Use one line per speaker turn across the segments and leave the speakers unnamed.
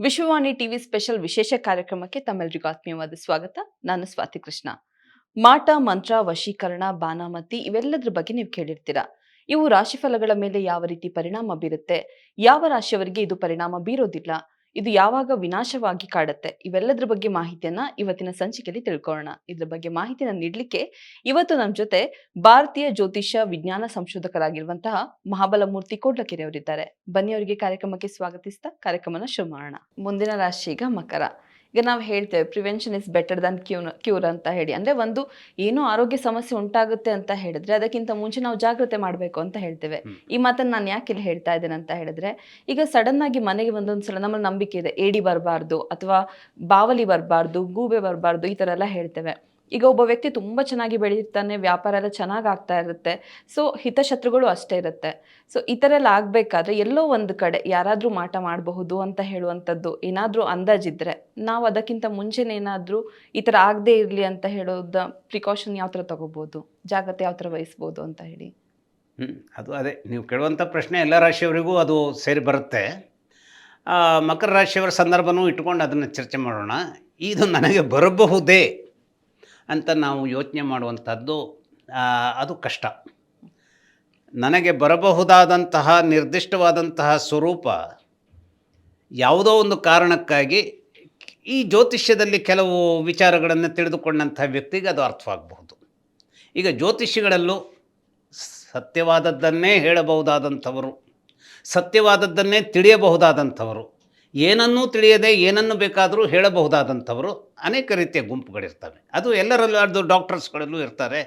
Vishwavani TV special ವಿಶೇಷ ಕಾರ್ಯಕ್ರಮಕ್ಕೆ ತಮ್ಮೆಲ್ಲರಿಗೂ ಆತ್ಮೀಯವಾದ ಸ್ವಾಗತ. ನಾನು ಸ್ವಾತಿ ಕೃಷ್ಣ. ಮಾಟ, ಮಂತ್ರ, ವಶೀಕರಣ, ಬಾನಾಮತಿ ಇವೆಲ್ಲದರ ಬಗ್ಗೆ ನೀವು ಕೇಳಿರ್ತೀರಾ. ಇವು ರಾಶಿಫಲಗಳ ಮೇಲೆ ಯಾವ ರೀತಿ ಪರಿಣಾಮ ಬೀರುತ್ತೆ? ಯಾವ ರಾಶಿಯವರಿಗೆ ಇದು ಪರಿಣಾಮ ಬೀರೋದಿಲ್ಲ? ಇದು ಯಾವಾಗ ವಿನಾಶವಾಗಿ ಕಾಡುತ್ತೆ? ಇವೆಲ್ಲದರ ಬಗ್ಗೆ ಮಾಹಿತಿಯನ್ನ ಇವತ್ತಿನ ಸಂಚಿಕೆಯಲ್ಲಿ ತಿಳ್ಕೊಳ್ಳೋಣ. ಇದ್ರ ಬಗ್ಗೆ ಮಾಹಿತಿನ ನೀಡಲಿಕ್ಕೆ ಇವತ್ತು ನಮ್ಮ ಜೊತೆ ಭಾರತೀಯ ಜ್ಯೋತಿಷ್ಯ ವಿಜ್ಞಾನ ಸಂಶೋಧಕರಾಗಿರುವಂತಹ ಮಹಾಬಲಮೂರ್ತಿ ಕೋಡ್ಲಕೆರೆ ಅವರಿದ್ದಾರೆ ಬನ್ನಿ ಅವರಿಗೆ ಕಾರ್ಯಕ್ರಮಕ್ಕೆ ಸ್ವಾಗತಿಸ್ತಾ ಕಾರ್ಯಕ್ರಮನ ಶುರು ಮಾಡೋಣ. ಮುಂದಿನ ರಾಶಿ ಈಗ ಮಕರ. ಈಗ ನಾವು ಹೇಳ್ತೇವೆ prevention is better than cure cure ಅಂತ ಹೇಳಿ. ಅಂದ್ರೆ ಒಂದು ಏನೋ ಆರೋಗ್ಯ ಸಮಸ್ಯೆ ಉಂಟಾಗುತ್ತೆ ಅಂತ ಹೇಳಿದ್ರೆ ಅದಕ್ಕಿಂತ ಮುಂಚೆ ನಾವು ಜಾಗ್ರತೆ ಮಾಡಬೇಕು ಅಂತ ಹೇಳ್ತೇವೆ. ಈ ಮಾತನ್ನ ನಾನು ಯಾಕೆ ಇಲ್ಲಿ ಹೇಳ್ತಾ ಇದ್ದೇನೆ ಅಂತ ಹೇಳಿದ್ರೆ ಈಗ ಸಡನ್ ಆಗಿ ಮನೆಗೆ ಒಂದೊಂದು ಸಲ ನಮ್ಮಲ್ಲಿ ನಂಬಿಕೆ ಇದೆ ಏಡಿ ಬರಬಾರ್ದು ಅಥವಾ ಬಾವಲಿ ಬರಬಾರ್ದು ಗೂಬೆ ಬರಬಾರ್ದು ಈ ಥರ ಎಲ್ಲ ಹೇಳ್ತೇವೆ. ಈಗ ಒಬ್ಬ ವ್ಯಕ್ತಿ ತುಂಬ ಚೆನ್ನಾಗಿ ಬೆಳೆದಿರ್ತಾನೆ ವ್ಯಾಪಾರ ಎಲ್ಲ ಚೆನ್ನಾಗಿ ಆಗ್ತಾ ಇರುತ್ತೆ. ಸೊ ಹಿತಶತ್ರುಗಳು ಅಷ್ಟೇ ಇರುತ್ತೆ. ಸೊ ಈ ಥರ ಎಲ್ಲ ಆಗಬೇಕಾದ್ರೆ ಎಲ್ಲೋ ಒಂದು ಕಡೆ ಯಾರಾದರೂ ಮಾಟ ಮಾಡಬಹುದು ಅಂತ ಹೇಳುವಂಥದ್ದು ಏನಾದರೂ ಅಂದಾಜಿದ್ರೆ ನಾವು ಅದಕ್ಕಿಂತ ಮುಂಚೆನೇ ಏನಾದರೂ ಈ ಥರ ಆಗದೇ ಇರಲಿ ಅಂತ ಹೇಳೋದ ಪ್ರಿಕಾಷನ್ ಯಾವ ಥರ ತಗೋಬೋದು? ಜಾಗ್ರತೆ ಯಾವ ಥರ ವಹಿಸ್ಬೋದು ಅಂತ ಹೇಳಿ.
ಅದು ಅದೇ. ನೀವು ಕೇಳುವಂಥ ಪ್ರಶ್ನೆ ಎಲ್ಲ ರಾಶಿಯವರಿಗೂ ಅದು ಸೇರಿ ಬರುತ್ತೆ. ಮಕರ ರಾಶಿಯವರ ಸಂದರ್ಭನೂ ಇಟ್ಕೊಂಡು ಅದನ್ನು ಚರ್ಚೆ ಮಾಡೋಣ. ಇದು ನನಗೆ ಬರಬಹುದೇ? ಅಂತ ನಾವು ಯೋಚನೆ ಮಾಡುವಂಥದ್ದು ಅದು ಕಷ್ಟ. ನನಗೆ ಬರಬಹುದಾದಂತಹ ನಿರ್ದಿಷ್ಟವಾದಂತಹ ಸ್ವರೂಪ ಯಾವುದೋ ಒಂದು ಕಾರಣಕ್ಕಾಗಿ ಈ ಜ್ಯೋತಿಷ್ಯದಲ್ಲಿ ಕೆಲವು ವಿಚಾರಗಳನ್ನು ತಿಳಿದುಕೊಂಡಂಥ ವ್ಯಕ್ತಿಗೆ ಅದು ಅರ್ಥವಾಗಬಹುದು. ಈಗ ಜ್ಯೋತಿಷಿಗಳಲ್ಲೂ ಸತ್ಯವಾದದ್ದನ್ನೇ ಹೇಳಬಹುದಾದಂಥವರು, ಸತ್ಯವಾದದ್ದನ್ನೇ ತಿಳಿಯಬಹುದಾದಂಥವರು ಏನನ್ನೂ ತಿಳಿಯದೆ ಏನನ್ನು ಬೇಕಾದರೂ ಹೇಳಬಹುದಾದಂಥವರು ಅನೇಕ ರೀತಿಯ ಗುಂಪುಗಳಿರ್ತವೆ ಅದು ಎಲ್ಲರಲ್ಲೂ ಅದು ಡಾಕ್ಟರ್ಸ್ಗಳಲ್ಲೂ ಇರ್ತಾರೆ.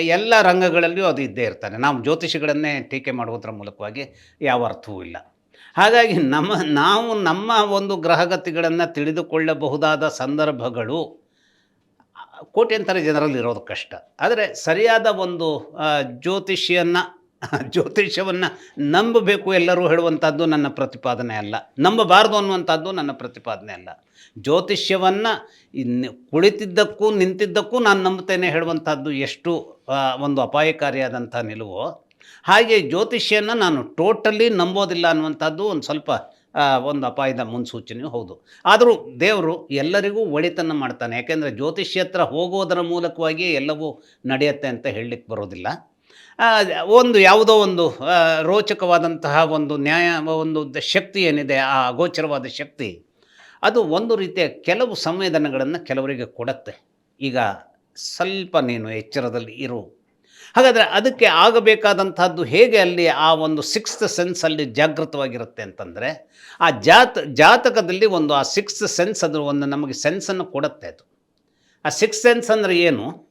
ಎಲ್ಲ ರಂಗಗಳಲ್ಲಿಯೂ ಅದು ಇದ್ದೇ ಇರ್ತಾರೆ ನಾವು ಜ್ಯೋತಿಷಿಗಳನ್ನೇ ಟೀಕೆ ಮಾಡುವುದರ ಮೂಲಕವಾಗಿ ಯಾವ ಅರ್ಥವೂ ಇಲ್ಲ. ಹಾಗಾಗಿ ನಮ್ಮ, ನಾವು ನಮ್ಮ ಒಂದು ಗ್ರಹಗತಿಗಳನ್ನು ತಿಳಿದುಕೊಳ್ಳಬಹುದಾದ ಸಂದರ್ಭಗಳು ಕೋಟ್ಯಂತರ ಜನರಲ್ಲಿ ಇರೋದು ಕಷ್ಟ. ಆದರೆ ಸರಿಯಾದ ಒಂದು ಜ್ಯೋತಿಷಿಯನ್ನು ಜ್ಯೋತಿಷ್ಯವನ್ನು ನಂಬಬೇಕು ಎಲ್ಲರೂ ಹೇಳುವಂಥದ್ದು ನನ್ನ ಪ್ರತಿಪಾದನೆ ಅಲ್ಲ. ನಂಬಬಾರದು ಅನ್ನುವಂಥದ್ದು ನನ್ನ ಪ್ರತಿಪಾದನೆ ಅಲ್ಲ. ಜ್ಯೋತಿಷ್ಯವನ್ನು ಕುಳಿತಿದ್ದಕ್ಕೂ ನಿಂತಿದ್ದಕ್ಕೂ ನಾನು ನಂಬುತ್ತೇನೆ ಹೇಳುವಂಥದ್ದು ಎಷ್ಟು ಒಂದು ಅಪಾಯಕಾರಿಯಾದಂಥ ನಿಲುವು, ಹಾಗೆ ಜ್ಯೋತಿಷ್ಯನ ನಾನು ಟೋಟಲಿ ನಂಬೋದಿಲ್ಲ ಅನ್ನುವಂಥದ್ದು ಒಂದು ಸ್ವಲ್ಪ ಒಂದು ಅಪಾಯದ ಮುನ್ಸೂಚನೆಯೂ ಹೌದು. ಆದರೂ ದೇವರು ಎಲ್ಲರಿಗೂ ಒಳಿತನ್ನು ಮಾಡ್ತಾನೆ. ಯಾಕೆಂದರೆ ಜ್ಯೋತಿಷ್ಯ ಹತ್ರ ಹೋಗೋದರ ಮೂಲಕವಾಗಿ ಎಲ್ಲವೂ ನಡೆಯುತ್ತೆ ಅಂತ ಹೇಳಲಿಕ್ಕೆ ಬರೋದಿಲ್ಲ. ಒಂದು ಯಾವುದೋ ಒಂದು ರೋಚಕವಾದಂತಹ ಒಂದು ನ್ಯಾಯ, ಒಂದು ಶಕ್ತಿ ಏನಿದೆ, ಆ ಅಗೋಚರವಾದ ಶಕ್ತಿ, ಅದು ಒಂದು ರೀತಿಯ ಕೆಲವು ಸಂವೇದನೆಗಳನ್ನು ಕೆಲವರಿಗೆ ಕೊಡತ್ತೆ. ಈಗ ಸ್ವಲ್ಪ ನೀನು ಎಚ್ಚರದಲ್ಲಿ ಇರು. ಹಾಗಾದರೆ ಅದಕ್ಕೆ ಆಗಬೇಕಾದಂಥದ್ದು ಹೇಗೆ ಅಲ್ಲಿ ಆ ಒಂದು ಸಿಕ್ಸ್ತ್ ಸೆನ್ಸಲ್ಲಿ ಜಾಗೃತವಾಗಿರುತ್ತೆ ಅಂತಂದರೆ, ಆ ಜಾತ, ಜಾತಕದಲ್ಲಿ ಒಂದು ಆ ಸಿಕ್ಸ್ತ್ ಸೆನ್ಸ್ ಅದು ಒಂದು ನಮಗೆ ಸೆನ್ಸನ್ನು ಕೊಡುತ್ತೆ ಅದು. ಆ ಸಿಕ್ಸ್ ಸೆನ್ಸ್ ಅಂದರೆ ಏನು?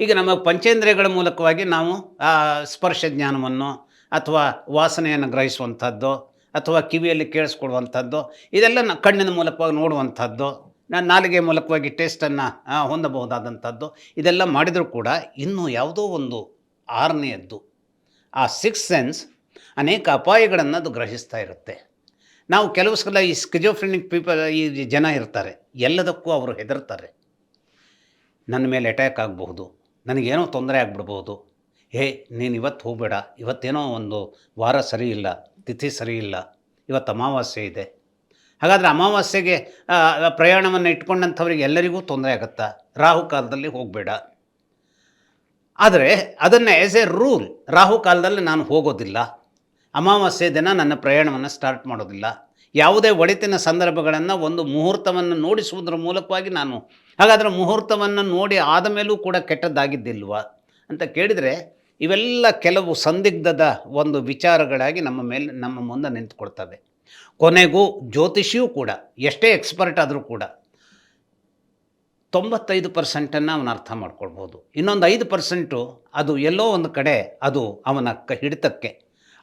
ಈಗ ನಮ್ಮ ಪಂಚೇಂದ್ರಿಯಗಳ ಮೂಲಕವಾಗಿ ನಾವು, ಆ, ಸ್ಪರ್ಶ ಜ್ಞಾನವನ್ನು ಅಥವಾ ವಾಸನೆಯನ್ನು ಗ್ರಹಿಸುವಂಥದ್ದು ಅಥವಾ ಕಿವಿಯಲ್ಲಿ ಕೇಳಿಸ್ಕೊಡುವಂಥದ್ದು ಇದೆಲ್ಲ ಕಣ್ಣಿನ ಮೂಲಕವಾಗಿ ನೋಡುವಂಥದ್ದು ನಾಲಿಗೆ ಮೂಲಕವಾಗಿ ಟೇಸ್ಟನ್ನು ಹೊಂದಬಹುದಾದಂಥದ್ದು, ಇದೆಲ್ಲ ಮಾಡಿದರೂ ಕೂಡ ಇನ್ನೂ ಯಾವುದೋ ಒಂದು ಆರನೆಯದ್ದು. ಆ ಸಿಕ್ಸ್ ಸೆನ್ಸ್ ಅನೇಕ ಅಪಾಯಗಳನ್ನು ಅದು ಗ್ರಹಿಸ್ತಾ ಇರುತ್ತೆ. ನಾವು ಕೆಲವು ಸಲ ಈ ಸ್ಕಿಜೋಫ್ರೆನಿಕ್ ಪೀಪಲ್ ಈ ಜನ ಇರ್ತಾರೆ, ಎಲ್ಲದಕ್ಕೂ ಅವರು ಹೆದರ್ತಾರೆ. ನನ್ನ ಮೇಲೆ ಅಟ್ಯಾಕ್ ಆಗಬಹುದು. ನನಗೇನೋ ತೊಂದರೆ ಆಗ್ಬಿಡ್ಬೋದು. ಹೇ, ನೀನು ಇವತ್ತು ಹೋಗಬೇಡ. ಇವತ್ತೇನೋ ಒಂದು ವಾರ ಸರಿ ಇಲ್ಲ, ತಿಥಿ ಸರಿ ಇಲ್ಲ. ಇವತ್ತು ಅಮಾವಾಸ್ಯೆ ಇದೆ. ಹಾಗಾದರೆ ಅಮಾವಾಸ್ಯೆಗೆ ಪ್ರಯಾಣವನ್ನು ಇಟ್ಕೊಂಡಂಥವ್ರಿಗೆ ಎಲ್ಲರಿಗೂ ತೊಂದರೆ ಆಗುತ್ತಾ? ರಾಹು ಕಾಲದಲ್ಲಿ ಹೋಗಬೇಡ. ಆದರೆ ಅದನ್ನು ಆ್ಯಸ್ ಎ ರೂಲ್ ರಾಹು ಕಾಲದಲ್ಲಿ ನಾನು ಹೋಗೋದಿಲ್ಲ. ಅಮಾವಾಸ್ಯೆ ದಿನ ನನ್ನ ಪ್ರಯಾಣವನ್ನು ಸ್ಟಾರ್ಟ್ ಮಾಡೋದಿಲ್ಲ. ಯಾವುದೇ ಒಳಿತಿನ ಸಂದರ್ಭಗಳನ್ನು ಒಂದು ಮುಹೂರ್ತವನ್ನು ನೋಡಿಸುವುದರ ಮೂಲಕವಾಗಿ ನಾನು ಹಾಗಾದರೆ ಮುಹೂರ್ತವನ್ನು ನೋಡಿ ಆದ ಮೇಲೂ ಕೂಡ ಕೆಟ್ಟದ್ದಾಗಿದ್ದಿಲ್ವಾ ಅಂತ ಕೇಳಿದರೆ ಇವೆಲ್ಲ ಕೆಲವು ಸಂದಿಗ್ಧದ ಒಂದು ವಿಚಾರಗಳಾಗಿ ನಮ್ಮ ಮೇಲೆ ನಮ್ಮ ಮುಂದೆ ನಿಂತುಕೊಳ್ತವೆ. ಕೊನೆಗೂ ಜ್ಯೋತಿಷಿಯೂ ಕೂಡ, ಎಷ್ಟೇ ಎಕ್ಸ್ಪರ್ಟ್ ಆದರೂ ಕೂಡ ತೊಂಬತ್ತೈದು ಪರ್ಸೆಂಟನ್ನು ಅವನು ಅರ್ಥ ಮಾಡ್ಕೊಳ್ಬೋದು. ಇನ್ನೊಂದು ಐದು ಪರ್ಸೆಂಟು ಅದು ಎಲ್ಲೋ ಒಂದು ಕಡೆ ಅದು ಅವನ ಕ ಹಿಡಿತಕ್ಕೆ.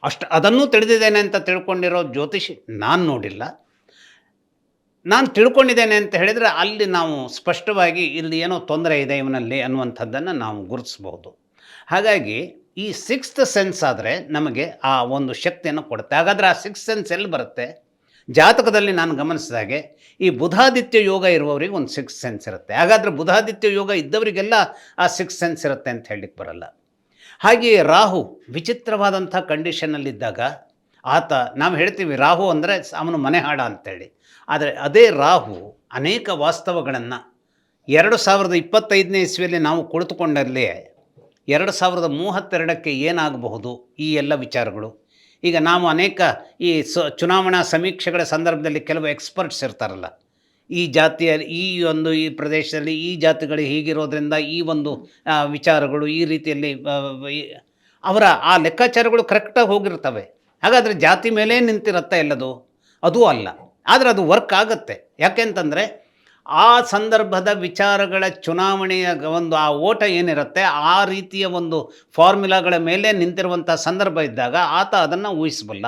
ಅಷ್ಟು ಅದನ್ನೂ ತಿಳಿದಿದ್ದೇನೆ ಅಂತ ತಿಳ್ಕೊಂಡಿರೋ ಜ್ಯೋತಿಷಿ ನಾನು ನೋಡಿಲ್ಲ. ನಾನು ತಿಳ್ಕೊಂಡಿದ್ದೇನೆ ಅಂತ ಹೇಳಿದರೆ ಅಲ್ಲಿ ನಾವು ಸ್ಪಷ್ಟವಾಗಿ ಇಲ್ಲಿ ಏನೋ ತೊಂದರೆ ಇದೆ ಇವನಲ್ಲಿ ಅನ್ನುವಂಥದ್ದನ್ನು ನಾವು ಗುರುತಿಸ್ಬೋದು ಹಾಗಾಗಿ ಈ ಸಿಕ್ಸ್ತ್ ಸೆನ್ಸ್ ಆದರೆ ನಮಗೆ ಆ ಒಂದು ಶಕ್ತಿಯನ್ನು ಕೊಡುತ್ತೆ. ಹಾಗಾದರೆ ಆ ಸಿಕ್ಸ್ ಸೆನ್ಸ್ ಎಲ್ಲಿ ಬರುತ್ತೆ? ಜಾತಕದಲ್ಲಿ ನಾನು ಗಮನಿಸಿದಾಗೆ ಈ ಬುಧಾದಿತ್ಯ ಯೋಗ ಇರುವವರಿಗೆ ಒಂದು ಸಿಕ್ಸ್ ಸೆನ್ಸ್ ಇರುತ್ತೆ. ಹಾಗಾದರೆ ಬುಧಾದಿತ್ಯ ಯೋಗ ಇದ್ದವರಿಗೆಲ್ಲ ಆ ಸಿಕ್ಸ್ ಸೆನ್ಸ್ ಇರುತ್ತೆ ಅಂತ ಹೇಳಲಿಕ್ಕೆ ಬರಲ್ಲ. ಹಾಗೆಯೇ ರಾಹು ವಿಚಿತ್ರವಾದಂಥ ಕಂಡೀಷನ್ನಲ್ಲಿದ್ದಾಗ ಆತ, ನಾವು ಹೇಳ್ತೀವಿ ರಾಹು ಅಂದರೆ ಅವನು ಮನೆ ಹಾಡ ಅಂತೇಳಿ. ಆದರೆ ಅದೇ ರಾಹು ಅನೇಕ ವಾಸ್ತವಗಳನ್ನು ಎರಡು ಸಾವಿರದ ಇಪ್ಪತ್ತೈದನೇ ಇಸ್ವಿಯಲ್ಲಿ ನಾವು ಕುಳಿತುಕೊಂಡಲ್ಲಿ ಎರಡು ಸಾವಿರದ ಮೂವತ್ತೆರಡಕ್ಕೆ ಏನಾಗಬಹುದು ಈ ಎಲ್ಲ ವಿಚಾರಗಳು? ಈಗ ನಾವು ಅನೇಕ ಈ ಸ ಚುನಾವಣಾ ಸಮೀಕ್ಷೆಗಳ ಸಂದರ್ಭದಲ್ಲಿ ಕೆಲವು ಎಕ್ಸ್ಪರ್ಟ್ಸ್ ಇರ್ತಾರಲ್ಲ. ಈ ಜಾತಿಯ ಈ ಒಂದು ಈ ಪ್ರದೇಶದಲ್ಲಿ, ಈ ಜಾತಿಗಳು ಹೀಗಿರೋದ್ರಿಂದ ಈ ಒಂದು ವಿಚಾರಗಳು ಈ ರೀತಿಯಲ್ಲಿ ಅವರ ಆ ಲೆಕ್ಕಾಚಾರಗಳು ಕರೆಕ್ಟಾಗಿ ಹೋಗಿರ್ತವೆ. ಹಾಗಾದರೆ ಜಾತಿ ಮೇಲೆ ನಿಂತಿರುತ್ತೆ ಎಲ್ಲದು? ಅದು ಅಲ್ಲ. ಆದರೆ ಅದು ವರ್ಕ್ ಆಗುತ್ತೆ. ಯಾಕೆಂತಂದರೆ ಆ ಸಂದರ್ಭದ ವಿಚಾರಗಳ ಚುನಾವಣೆಯ ಒಂದು ಆ ಓಟ ಏನಿರುತ್ತೆ, ಆ ರೀತಿಯ ಒಂದು ಫಾರ್ಮುಲಾಗಳ ಮೇಲೆ ನಿಂತಿರುವಂಥ ಸಂದರ್ಭ ಇದ್ದಾಗ ಆತ ಅದನ್ನು ಊಹಿಸಬಲ್ಲ.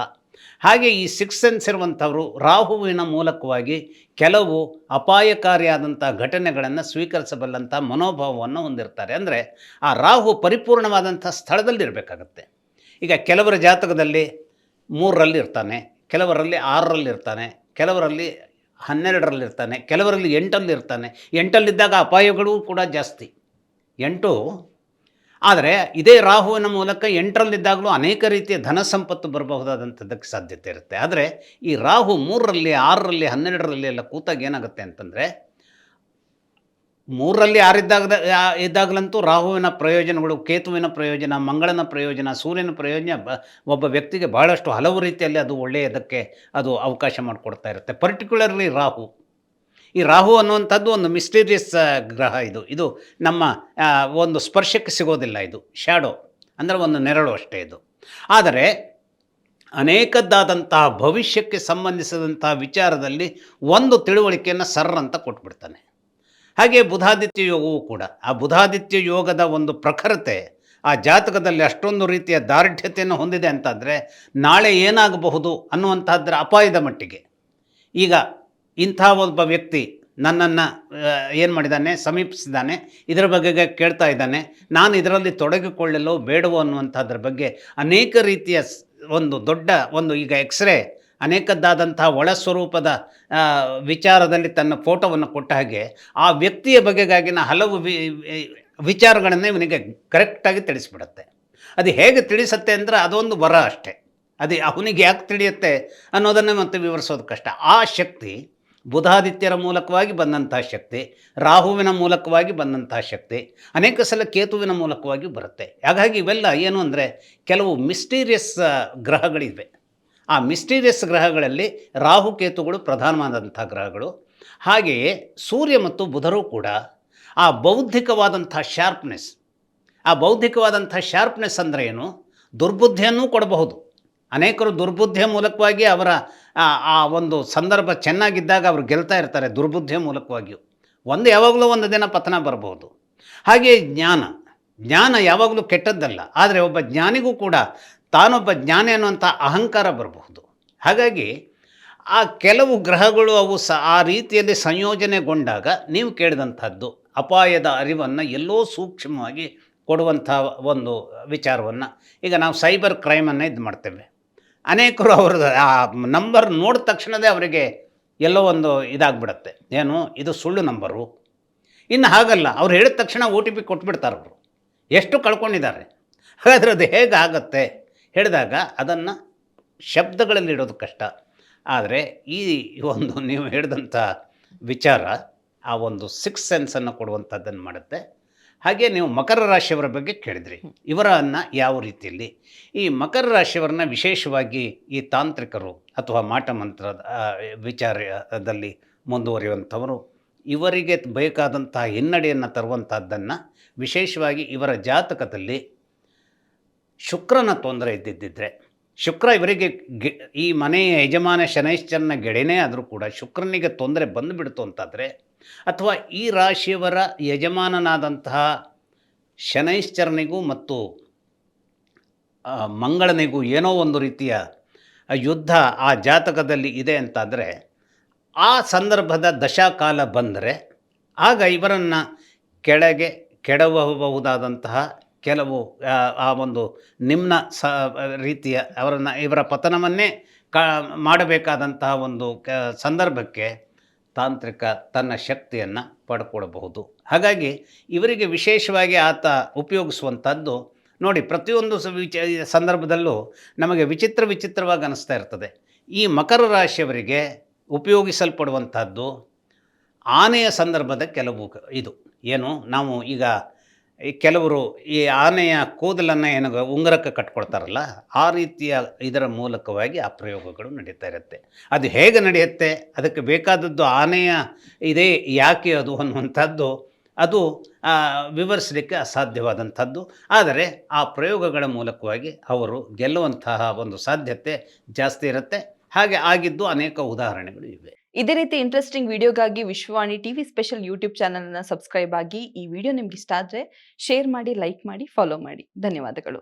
ಹಾಗೆ ಈ ಸಿಕ್ಸ್ ಸೆನ್ಸ್ ಇರುವಂಥವರು ರಾಹುವಿನ ಮೂಲಕವಾಗಿ ಕೆಲವು ಅಪಾಯಕಾರಿಯಾದಂಥ ಘಟನೆಗಳನ್ನು ಸ್ವೀಕರಿಸಬಲ್ಲಂಥ ಮನೋಭಾವವನ್ನು ಹೊಂದಿರ್ತಾರೆ. ಅಂದರೆ ಆ ರಾಹು ಪರಿಪೂರ್ಣವಾದಂಥ ಸ್ಥಳದಲ್ಲಿ ಇರಬೇಕಾಗತ್ತೆ ಈಗ ಕೆಲವರ ಜಾತಕದಲ್ಲಿ ಮೂರರಲ್ಲಿ ಇರ್ತಾನೆ, ಕೆಲವರಲ್ಲಿ ಆರರಲ್ಲಿ ಇರ್ತಾನೆ, ಕೆಲವರಲ್ಲಿ ಹನ್ನೆರಡರಲ್ಲಿ ಇರ್ತಾನೆ, ಕೆಲವರಲ್ಲಿ ಎಂಟಲ್ಲಿ ಇರ್ತಾನೆ. ಎಂಟಲ್ಲಿದ್ದಾಗ ಅಪಾಯಗಳು ಕೂಡ ಜಾಸ್ತಿ. ಎಂಟು, ಆದರೆ ಇದೇ ರಾಹುವಿನ ಮೂಲಕ ಎಂಟರಲ್ಲಿದ್ದಾಗಲೂ ಅನೇಕ ರೀತಿಯ ಧನ ಸಂಪತ್ತು ಬರಬಹುದಾದಂಥದ್ದಕ್ಕೆ ಸಾಧ್ಯತೆ ಇರುತ್ತೆ. ಆದರೆ ಈ ರಾಹು ಮೂರರಲ್ಲಿ, ಆರರಲ್ಲಿ, ಹನ್ನೆರಡರಲ್ಲಿ ಎಲ್ಲ ಕೂತಾಗ ಏನಾಗುತ್ತೆ ಅಂತಂದರೆ ಮೂರರಲ್ಲಿ ಆರಿದ್ದಾಗ ಇದ್ದಾಗಲಂತೂ ರಾಹುವಿನ ಪ್ರಯೋಜನಗಳು, ಕೇತುವಿನ ಪ್ರಯೋಜನ, ಮಂಗಳನ ಪ್ರಯೋಜನ, ಸೂರ್ಯನ ಪ್ರಯೋಜನ, ಬ, ಒಬ್ಬ ವ್ಯಕ್ತಿಗೆ ಭಾಳಷ್ಟು ಹಲವು ರೀತಿಯಲ್ಲಿ ಅದು ಒಳ್ಳೆಯದಕ್ಕೆ ಅದು ಅವಕಾಶ ಮಾಡಿಕೊಡ್ತಾ ಇರುತ್ತೆ. ಪರ್ಟಿಕ್ಯುಲರ್ಲಿ ರಾಹು. ಈ ರಾಹು ಅನ್ನುವಂಥದ್ದು ಒಂದು ಮಿಸ್ಟೀರಿಯಸ್ ಗ್ರಹ ಇದು. ಇದು ನಮ್ಮ ಒಂದು ಸ್ಪರ್ಶಕ್ಕೆ ಸಿಗೋದಿಲ್ಲ ಇದು. ಶ್ಯಾಡೋ. ಅಂದರೆ ಒಂದು ನೆರಳು ಅಷ್ಟೇ ಇದು. ಆದರೆ ಅನೇಕದ್ದಾದಂತಹ ಭವಿಷ್ಯಕ್ಕೆ ಸಂಬಂಧಿಸಿದಂತಹ ವಿಚಾರದಲ್ಲಿ ಒಂದು ತಿಳುವಳಿಕೆಯನ್ನು ಸರ್ ಅಂತ ಕೊಟ್ಬಿಡ್ತಾನೆ. ಹಾಗೆ ಬುಧಾದಿತ್ಯ ಯೋಗವೂ ಕೂಡ. ಆ ಬುಧಾದಿತ್ಯ ಯೋಗದ ಒಂದು ಪ್ರಖರತೆ, ಆ ಜಾತಕದಲ್ಲಿ ಅಷ್ಟೊಂದು ರೀತಿಯ ದಾರ್ಢ್ಯತೆಯನ್ನು ಹೊಂದಿದೆ ಅಂತಂದರೆ ನಾಳೆ ಏನಾಗಬಹುದು ಅನ್ನುವಂಥದ್ರ ಅಪಾಯದ ಮಟ್ಟಿಗೆ. ಈಗ ಇಂಥ ಒಬ್ಬ ವ್ಯಕ್ತಿ ನನ್ನನ್ನು ಏನು ಮಾಡಿದ್ದಾನೆ ಸಮೀಪಿಸಿದ್ದಾನೆ ಇದರ ಬಗ್ಗೆ ಕೇಳ್ತಾ ಇದ್ದಾನೆ, ನಾನು ಇದರಲ್ಲಿ ತೊಡಗಿಕೊಳ್ಳಲು ಬೇಡವೋ ಅನ್ನುವಂಥದ್ರ ಬಗ್ಗೆ ಅನೇಕ ರೀತಿಯ ಒಂದು ದೊಡ್ಡ ಒಂದು ಈಗ ಎಕ್ಸ್ರೇ ಅನೇಕದ್ದಾದಂತಹ ಒಳ ಸ್ವರೂಪದ ವಿಚಾರದಲ್ಲಿ ತನ್ನ ಫೋಟೋವನ್ನು ಕೊಟ್ಟ ಹಾಗೆ ಆ ವ್ಯಕ್ತಿಯ ಬಗೆಗಾಗಿನ ಹಲವು ವಿ ವಿಚಾರಗಳನ್ನು ಇವನಿಗೆ ಕರೆಕ್ಟಾಗಿ ತಿಳಿಸ್ಬಿಡುತ್ತೆ. ಅದು ಹೇಗೆ ತಿಳಿಸುತ್ತೆ ಅಂದರೆ ಅದೊಂದು ವರ ಅಷ್ಟೇ. ಅದು ಅವನಿಗೆ ಯಾಕೆ ತಿಳಿಯುತ್ತೆ ಅನ್ನೋದನ್ನೇ ಮತ್ತೆ ವಿವರಿಸೋದು ಕಷ್ಟ. ಆ ಶಕ್ತಿ ಬುಧಾದಿತ್ಯರ ಮೂಲಕವಾಗಿ ಬಂದಂತಹ ಶಕ್ತಿ, ರಾಹುವಿನ ಮೂಲಕವಾಗಿ ಬಂದಂತಹ ಶಕ್ತಿ, ಅನೇಕ ಸಲ ಕೇತುವಿನ ಮೂಲಕವಾಗಿ ಬರುತ್ತೆ. ಹಾಗಾಗಿ ಇವೆಲ್ಲ ಏನು ಅಂದರೆ ಕೆಲವು ಮಿಸ್ಟೀರಿಯಸ್ ಗ್ರಹಗಳಿವೆ. ಆ ಮಿಸ್ಟೀರಿಯಸ್ ಗ್ರಹಗಳಲ್ಲಿ ರಾಹುಕೇತುಗಳು ಪ್ರಧಾನವಾದಂಥ ಗ್ರಹಗಳು. ಹಾಗೆಯೇ ಸೂರ್ಯ ಮತ್ತು ಬುಧರು ಕೂಡ ಆ ಬೌದ್ಧಿಕವಾದಂಥ ಶಾರ್ಪ್ನೆಸ್ ಆ ಬೌದ್ಧಿಕವಾದಂಥ ಶಾರ್ಪ್ನೆಸ್ ಅಂದರೆ ಏನು? ದುರ್ಬುದ್ಧಿಯನ್ನು ಕೊಡಬಹುದು. ಅನೇಕರು ದುರ್ಬುದ್ಧಿಯ ಮೂಲಕವಾಗಿ ಅವರ ಆ ಒಂದು ಸಂದರ್ಭ ಚೆನ್ನಾಗಿದ್ದಾಗ ಅವರು ಗೆಲ್ತಾ ಇರ್ತಾರೆ ದುರ್ಬುದ್ಧಿಯ ಮೂಲಕವಾಗಿಯೂ. ಒಂದು ಯಾವಾಗಲೂ ಒಂದು ದಿನ ಪತನ ಬರಬಹುದು. ಹಾಗೆಯೇ ಜ್ಞಾನ. ಜ್ಞಾನ ಯಾವಾಗಲೂ ಕೆಟ್ಟದ್ದಲ್ಲ. ಆದರೆ ಒಬ್ಬ ಜ್ಞಾನಿಗೂ ಕೂಡ ತಾನೊಬ್ಬ ಜ್ಞಾನಿ ಅನ್ನುವಂಥ ಅಹಂಕಾರ ಬರಬಹುದು. ಹಾಗಾಗಿ ಆ ಕೆಲವು ಗ್ರಹಗಳು ಅವು ಸ ಆ ರೀತಿಯಲ್ಲಿ ಸಂಯೋಜನೆಗೊಂಡಾಗ ನೀವು ಕೇಳಿದಂಥದ್ದು ಅಪಾಯದ ಅರಿವನ್ನು ಎಲ್ಲೋ ಸೂಕ್ಷ್ಮವಾಗಿ ಕೊಡುವಂಥ ಒಂದು ವಿಚಾರವನ್ನು ಈಗ ನಾವು ಸೈಬರ್ ಕ್ರೈಮನ್ನು ಇದು ಮಾಡ್ತೇವೆ. ಅನೇಕರು ಅವ್ರದ್ದು ಆ ನಂಬರ್ ನೋಡಿದ ತಕ್ಷಣವೇ ಅವರಿಗೆ ಎಲ್ಲೋ ಒಂದು ಇದಾಗ್ಬಿಡತ್ತೆ. ಏನು? ಇದು ಸುಳ್ಳು ನಂಬರು. ಇನ್ನು ಹಾಗಲ್ಲ, ಅವ್ರು ಹೇಳಿದ ತಕ್ಷಣ ಒ ಟಿ ಪಿ ಕೊಟ್ಬಿಡ್ತಾರೆ ಅವರು ಎಷ್ಟು ಕಳ್ಕೊಂಡಿದ್ದಾರೆ. ಹಾಗಾದರೆ ಅದು ಹೇಗೆ ಹೇಳಿದಾಗ ಅದನ್ನು ಶಬ್ದಗಳಲ್ಲಿ ಇಡೋದು ಕಷ್ಟ. ಆದರೆ ಈ ಒಂದು ನೀವು ಹೇಳಿದಂಥ ವಿಚಾರ ಆ ಒಂದು ಸಿಕ್ಸ್ ಸೆನ್ಸನ್ನು ಕೊಡುವಂಥದ್ದನ್ನು ಮಾಡುತ್ತೆ. ಹಾಗೆ ನೀವು ಮಕರ ರಾಶಿಯವರ ಬಗ್ಗೆ ಕೇಳಿದ್ರಿ. ಇವರನ್ನು ಯಾವ ರೀತಿಯಲ್ಲಿ? ಈ ಮಕರ ರಾಶಿಯವರನ್ನ ವಿಶೇಷವಾಗಿ ಈ ತಾಂತ್ರಿಕರು ಅಥವಾ ಮಾಟ ಮಂತ್ರದ ವಿಚಾರದಲ್ಲಿ ಮುಂದುವರಿಯುವಂಥವರು, ಇವರಿಗೆ ಬೇಕಾದಂತಹ ಹಿನ್ನಡೆಯನ್ನು ತರುವಂಥದ್ದನ್ನು ವಿಶೇಷವಾಗಿ ಇವರ ಜಾತಕದಲ್ಲಿ ಶುಕ್ರನ ತೊಂದರೆ ಇದ್ದಿದ್ದಿದ್ರೆ, ಶುಕ್ರ ಇವರಿಗೆ ಈ ಮನೆಯ ಯಜಮಾನ ಶನೈಶ್ಚರನ ಗೆಡೆನೇ ಆದರೂ ಕೂಡ ಶುಕ್ರನಿಗೆ ತೊಂದರೆ ಬಂದುಬಿಡ್ತು ಅಂತಾದರೆ, ಅಥವಾ ಈ ರಾಶಿಯವರ ಯಜಮಾನನಾದಂತಹ ಶನೈಶ್ಚರನಿಗೂ ಮತ್ತು ಮಂಗಳನಿಗೂ ಏನೋ ಒಂದು ರೀತಿಯ ಯುದ್ಧ ಆ ಜಾತಕದಲ್ಲಿ ಇದೆ ಅಂತಾದರೆ, ಆ ಸಂದರ್ಭದ ದಶಾಕಾಲ ಬಂದರೆ, ಆಗ ಇವರನ್ನು ಕೆಳಗೆ ಕೆಡವಬಹುದಾದಂತಹ ಕೆಲವು ಆ, ಒಂದು ನಿಮ್ನ ಸ ರೀತಿಯ ಅವರನ್ನು ಇವರ ಪತನವನ್ನೇ ಕ ಮಾಡಬೇಕಾದಂತಹ ಒಂದು ಕ ಸಂದರ್ಭಕ್ಕೆ ತಾಂತ್ರಿಕ ತನ್ನ ಶಕ್ತಿಯನ್ನು ಪಡ್ಕೊಡಬಹುದು. ಹಾಗಾಗಿ ಇವರಿಗೆ ವಿಶೇಷವಾಗಿ ಆತ ಉಪಯೋಗಿಸುವಂಥದ್ದು ನೋಡಿ ಪ್ರತಿಯೊಂದು ವಿಚ ಸಂದರ್ಭದಲ್ಲೂ ನಮಗೆ ವಿಚಿತ್ರ ವಿಚಿತ್ರವಾಗಿ ಅನ್ನಿಸ್ತಾ ಇರ್ತದೆ. ಈ ಮಕರ ರಾಶಿಯವರಿಗೆ ಉಪಯೋಗಿಸಲ್ಪಡುವಂಥದ್ದು ಆನೆಯ ಸಂದರ್ಭದ ಕೆಲವು ಇದು. ಏನು? ನಾವು ಈಗ ಈ ಕೆಲವರು ಈ ಆನೆಯ ಕೂದಲನ್ನು ಏನು ಉಂಗುರಕ್ಕೆ ಕಟ್ಕೊಳ್ತಾರಲ್ಲ ಆ ರೀತಿಯ ಇದರ ಮೂಲಕವಾಗಿ ಆ ಪ್ರಯೋಗಗಳು ನಡೀತಾ ಇರುತ್ತೆ. ಅದು ಹೇಗೆ ನಡೆಯುತ್ತೆ? ಅದಕ್ಕೆ ಬೇಕಾದದ್ದು ಆನೆಯ ಇದೇ ಯಾಕೆ ಅದು ಅನ್ನುವಂಥದ್ದು, ಅದು ವಿವರಿಸಲಿಕ್ಕೆ ಅಸಾಧ್ಯವಾದಂಥದ್ದು. ಆದರೆ ಆ ಪ್ರಯೋಗಗಳ ಮೂಲಕವಾಗಿ ಅವರು ಗೆಲ್ಲುವಂತಹ ಒಂದು ಸಾಧ್ಯತೆ ಜಾಸ್ತಿ ಇರುತ್ತೆ. ಹಾಗೆ ಆಗಿದ್ದು ಅನೇಕ ಉದಾಹರಣೆಗಳು ಇವೆ.
ಇದೇ ರೀತಿ ಇಂಟ್ರೆಸ್ಟಿಂಗ್ ವಿಡಿಯೋಗಾಗಿ ವಿಶ್ವವಾಣಿ ಟಿವಿ ಸ್ಪೆಷಲ್ ಯೂಟ್ಯೂಬ್ ಚಾನಲ್ನ ಸಬ್ಸ್ಕ್ರೈಬ್ ಆಗಿ ಈ ವಿಡಿಯೋ ನಿಮ್ಗೆ ಇಷ್ಟ ಆದರೆ ಶೇರ್ ಮಾಡಿ ಲೈಕ್ ಮಾಡಿ ಫಾಲೋ ಮಾಡಿ. ಧನ್ಯವಾದಗಳು.